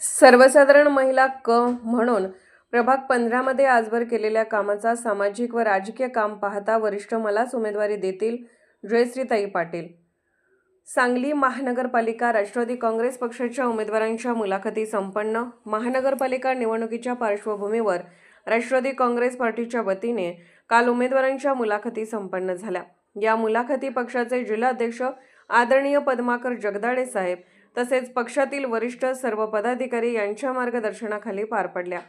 सर्वसाधारण महिला क म्हणून प्रभाग पंधरामध्ये आजवर केलेल्या कामाचा सामाजिक व राजकीय काम पाहता वरिष्ठ मलाच उमेदवारी देतील जयश्रीताई पाटील. सांगली महानगरपालिका राष्ट्रवादी काँग्रेस पक्षाच्या उमेदवारांच्या मुलाखती संपन्न. महानगरपालिका निवडणुकीच्या पार्श्वभूमीवर राष्ट्रवादी काँग्रेस पार्टीच्या वतीने काल उमेदवारांच्या मुलाखती संपन्न झाल्या. या मुलाखती पक्षाचे जिल्हाध्यक्ष आदरणीय पद्माकर जगदाळे साहेब तसेच पक्षातील वरिष्ठ सर्व पदाधिकारी यांच्या मार्गदर्शनाखाली पार पडल्या.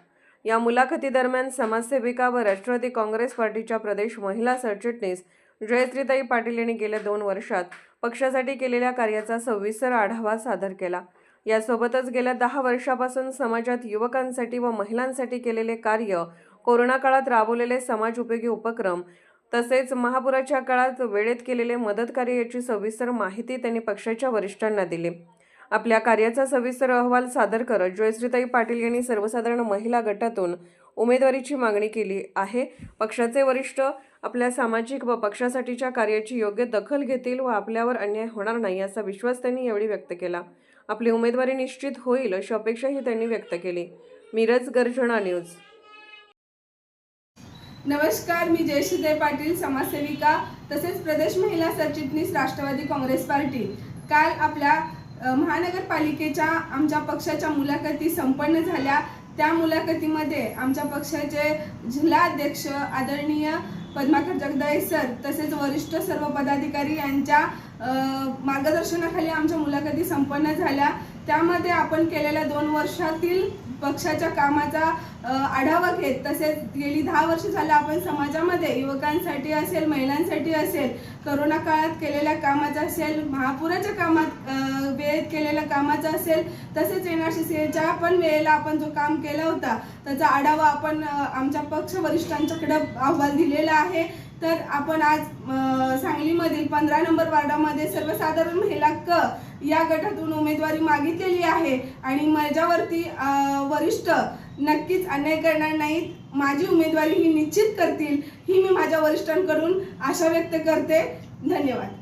या मुलाखतीदरम्यान समाजसेविका व राष्ट्रवादी काँग्रेस पार्टीच्या प्रदेश महिला सरचिटणीस जयश्रीताई पाटील यांनी गेल्या दोन वर्षात पक्षासाठी केलेल्या कार्याचा सविस्तर आढावा सादर केला. यासोबतच गेल्या दहा वर्षापासून समाजात युवकांसाठी व महिलांसाठी केलेले कार्य कोरोना काळात राबवलेले समाज उपयोगी उपक्रम तसेच महापुराच्या काळात वेळेत केलेले मदतकार्य याची सविस्तर माहिती त्यांनी पक्षाच्या वरिष्ठांना दिली. आपल्या कार्याचा सविस्तर अहवाल सादर करत जयश्रीताई पाटील यांनी सर्वसाधारण महिला गटातून उमेदवारीची मागणी केली आहे. पक्षाचे वरिष्ठ आपल्या सामाजिक व पक्षासाठीच्या कार्याची योग्य दखल घेतील व आपल्यावर अन्याय होणार नाही असा विश्वास त्यांनी यावेळी व्यक्त केला. आपली उमेदवारी निश्चित होईल अशी अपेक्षाही त्यांनी व्यक्त केली. मिरज गर्जना न्यूज. नमस्कार मी जयश्रीताई पाटील समाजसेविका तसेच प्रदेश महिला सरचिटणीस राष्ट्रवादी काँग्रेस पार्टी. काल आपल्या महानगरपालिकेच्या आमच्या पक्षाच्या मुलाखती संपन्न झाल्या. त्या मुलाखतीमध्ये आमच्या पक्षाचे जिल्हाध्यक्ष आदरणीय पद्माकर जगदाळे सर तसेच वरिष्ठ सर्व पदाधिकारी यांच्या मार्गदर्शनाखाली आमच्या मुलाखती संपन्न झाल्या. त्यामध्ये आपण केलेल्या दोन वर्षातील पक्षाच्या कामाचा आढावा घेत तसेच गेली दहा वर्ष झालं आपण समाजामध्ये युवकांसाठी असेल महिलांसाठी असेल करोना काळात केलेल्या कामाचा असेल महापुराच्या कामात वेळेत केलेल्या कामाचा असेल तसेच एनआर सी सीच्या पण वेळेला आपण जो काम केला होता त्याचा आढावा आपण आमच्या पक्ष वरिष्ठांच्याकडे अहवाल दिलेला आहे. तर आपण आज सांगलीमधील पंधरा नंबर वार्डामध्ये सर्वसाधारण महिला क या गटातून उमेदवारी मागितलेली आहे. आणि माझ्यावरती वरिष्ठ नक्कीच अन्याय करणार नाहीत. माझी उमेदवारी ही निश्चित करतील ही मी माझ्या वरिष्ठांकडून आशा व्यक्त करते. धन्यवाद.